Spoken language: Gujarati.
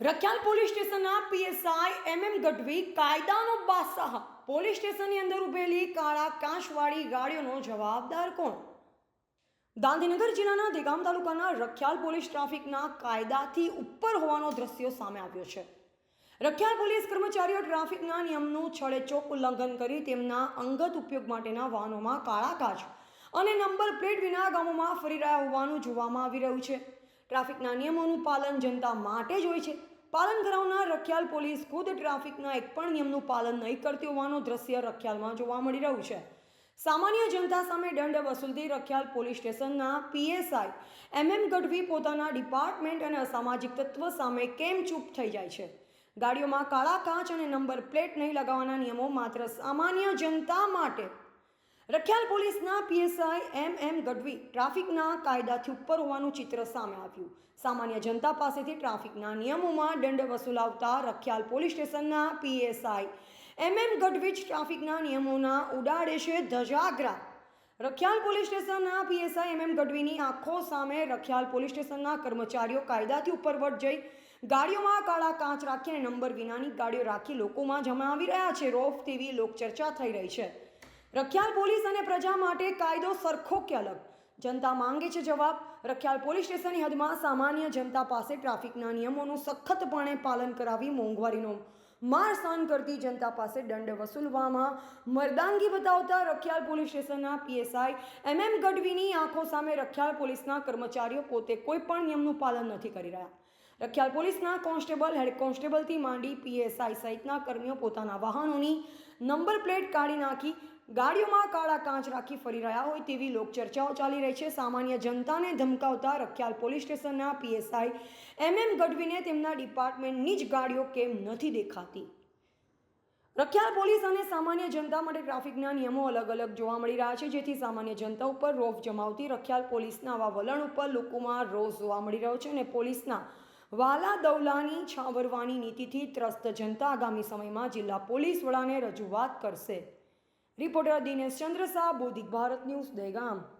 રખ્યાલ પોલીસ સ્ટેશનના પીએસઆઈ એમ એમ ગઢવી કાયદાનો બાદશાહ. પોલીસ સ્ટેશનની અંદર ઉભેલી કાળા કાંચવાળી ગાડીઓનો જવાબદાર કોણ? ગાંધીનગર જિલ્લાના દેગામ તાલુકાના રખ્યાલ પોલીસ ટ્રાફિકના કાયદાથી ઉપર હોવાનો દ્રશ્યો સામે આવ્યો છે. રખ્યાલ પોલીસ કર્મચારીઓ ટ્રાફિકના નિયમનું છળેચોક ઉલ્લંઘન કરી તેમના અંગત ઉપયોગ માટેના વાહનોમાં કાળા કાચ અને નંબર પ્લેટ વિના ગામોમાં ફરી રહ્યા હોવાનું જોવામાં આવી રહ્યું છે. ટ્રાફિકના નિયમોનું પાલન જનતા માટે જ હોય છે. પાલન કરાવનાર રખ્યાલ પોલીસ ખુદ ટ્રાફિકના એક પણ નિયમનું પાલન નહીં કરતી હોવાનું દ્રશ્ય રખ્યાલમાં જોવા મળી રહ્યું છે. સામાન્ય જનતા સામે દંડ વસૂલતી રખ્યાલ પોલીસ સ્ટેશનના પીએસઆઈ એમ એમ ગઢવી પોતાના ડિપાર્ટમેન્ટ અને અસામાજિક તત્વ સામે કેમ ચૂપ થઈ જાય છે? ગાડીઓમાં કાળા કાચ અને નંબર પ્લેટ નહીં લગાવવાના નિયમો માત્ર સામાન્ય જનતા માટે રખ્યાલ પોલીસના પીએસઆઈ એમ એમ ગઢવી ટ્રાફિકના કાયદાથી ઉપર હોવાનું ચિત્ર સામે આવ્યું. સામાન્ય જનતા પાસેથી ટ્રાફિકના નિયમોમાં દંડ વસૂલાવતા રખ્યાલ પોલીસ સ્ટેશનના પીએસઆઈ એમ એમ ગઢવી ટ્રાફિકના નિયમોના ઉડાડે છે ધજાગરા. રખ્યાલ પોલીસ સ્ટેશનના પીએસઆઈ એમ એમ ગઢવીની આંખો સામે રખ્યાલ પોલીસ સ્ટેશનના કર્મચારીઓ કાયદાથી ઉપરવટ જઈ ગાડીઓમાં કાળા કાચ રાખી અને નંબર વિનાની ગાડીઓ રાખી લોકોમાં જમાવી રહ્યા છે. રોફ તેવી લોકચર્ચા થઈ રહી છે. રખ્યાલ પોલીસ અને પ્રજા માટે કાયદો સરખો કે અલગ? જનતા માંગે છે જવાબ. રખ્યાલ પોલીસ સ્ટેશનની હદમાં સામાન્ય જનતા પાસે ટ્રાફિકના નિયમોનું સખતપણે પાલન કરાવી મોંઘવારીનો માર સહન કરતી જનતા પાસે દંડ વસૂલવામાં મર્દાંગી બતાવતા રખ્યાલ પોલીસ સ્ટેશનના પીએસઆઈ એમ એમ ગઢવીની આંખો સામે રખ્યાલ પોલીસના કર્મચારીઓ પોતે કોઈ પણ નિયમનું પાલન નથી કરી રહ્યા. રખ્યાલ પોલીસના કોન્સ્ટેબલ હેડ કોન્સ્ટેબલથી માંડી પીએસઆઈ સહિતના કર્મીઓ પોતાના વાહનોની નંબર પ્લેટ કાઢી નાખી, ગાડીઓમાં કાળા કાંચ રાખી ફરી રહ્યા હોય તેવી લોકચર્ચાઓ ચાલી રહી છે. સામાન્ય જનતાને ધમકાવતા રખ્યાલ પોલીસ સ્ટેશનના પીએસઆઈ એમ એમ ગઢવીને તેમના ડિપાર્ટમેન્ટની જ ગાડીઓ કેમ નથી દેખાતી? રખ્યાલ પોલીસ અને સામાન્ય જનતા માટે ટ્રાફિકના નિયમો અલગ અલગ જોવા મળી રહ્યા છે, જેથી સામાન્ય જનતા ઉપર રોફ જમાવતી રખ્યાલ પોલીસના આવા વલણ ઉપર લોકોમાં રોષ જોવા મળી રહ્યો છે અને પોલીસના વાલા દૌલાની છાવરવાની નીતિથી ત્રસ્ત જનતા આગામી સમયમાં જિલ્લા પોલીસ વડાને રજૂઆત કરશે. Reporter Dinesh Chandra Shah, Bodhik Bharat News, Dahegam.